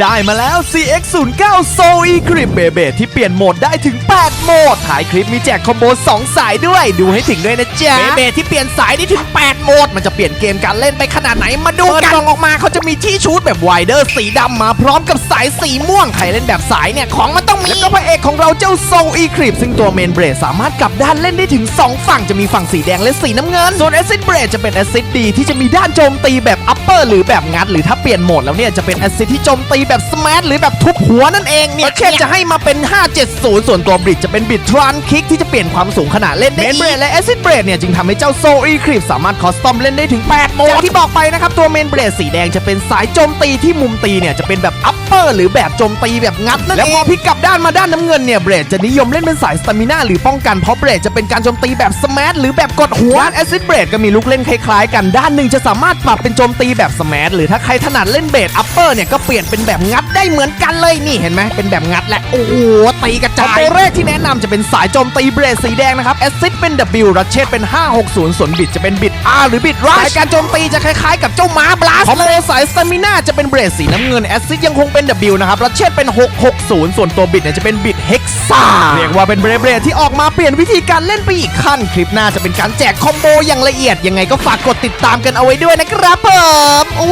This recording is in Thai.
ได้มาแล้ว CX09 Soul Eclipse เบเบที่เปลี่ยนโหมดได้ถึง 8 โหมดถ่ายคลิปมีแจกคอมโบ 2 สายด้วย ดูให้ถึงด้วยนะจ๊ะเบเบที่เปลี่ยนสายได้ถึง 8 โหมด มันจะเปลี่ยนเกมการเล่นไปขนาดไหน มาดูเปิดกันกล่องออกมาเขาจะมีที่ชูดแบบไวเดอร์สีดำมาพร้อมกับสายสีม่วง ใครเล่นแบบสายเนี่ย ของมันต้องมี แล้วก็พระเอกของเราเจ้า Soul Eclipse ซึ่งตัวเมนเบรดสามารถกลับด้านเล่นได้ถึง 2 ฝั่งจะมีฝั่งสีแดงและสีน้ำเงิน ส่วน Acid Blade จะเป็น Acid D ที่จะมีด้านโจมตีแบบ Upper หรือแบบงัด หรือถ้าเปลี่ยนโหมดแล้วเนี่ยจะเป็น Acid ที่โจมตีแบบ Smash หรือแบบทุบหัวนั่นเองเนี่ยเช่นจะให้มาเป็น 570 ส่วนตัวบริดจะเป็นบิดทรานคิกที่จะเปลี่ยนความสูงขนาดเล่นได้เมนเบรดและ Acid Blade เนี่ยจึงทำให้เจ้า Soul Eclipse สามารถคอสตอมเล่นได้ถึง8โหมดอย่างที่บอกไปนะครับตัวเมนเบรดสีแดงจะเป็นสายโจมตีที่มุมตีเนี่ยจะเป็นแบบ Upper หรือแบบโจมตีแบบงัดนั่นเองแล้วพอพลิกกลับด้านมาด้านน้ำเงินเนี่ยเบรดจะนิยมเล่นเป็นสายสตามินาหรือป้องกันเพราะเบรดจะเป็นการโจมตีแบบสมาร์ทหรือแบบกดหัวด้านแอซิดเบรดก็มีลูกเล่นคล้ายๆ กันด้านหนึ่งจะสามารถปรับเป็นโจมตีแบบสมาร์ทหรือถ้าใครถนัดเล่นเบรดอัปเปอร์เนี่ยก็เปลี่ยนเป็นแบบงัดได้เหมือนกันเลยนี่เห็นไหมเป็นแบบงัดและโอ้โหตีกระจายตัวแรกที่แนะนำจะเป็นสายโจมตีเบรดสีแดงนะครับแอซิดเป็น W รัชเชตเป็น 560 ส่วนบิดจะเป็นบิด R หรือบิดรัชสายการโจมตีจะคล้ายๆ กับเจ้าม้าบลัสคอมโบสายสตามินาจะเป็นเบรดสีน้ำเงินแอซิดยังคงเป็น W นะครับรัชเชตเป็น 660 ส่วนตัวบิดเนี่ยจะเป็นบิดเฮกซาเรียกว่าเป็นเบรเบรที่ออกมาเปลี่ยนวิธีการเล่นไปอีกขั้น คลิปหน้าจะเป็นการแจกคอมโบอย่างละเอียด ยังไงก็ฝากกดติดตามกันเอาไว้ด้วยนะครับผมโอ้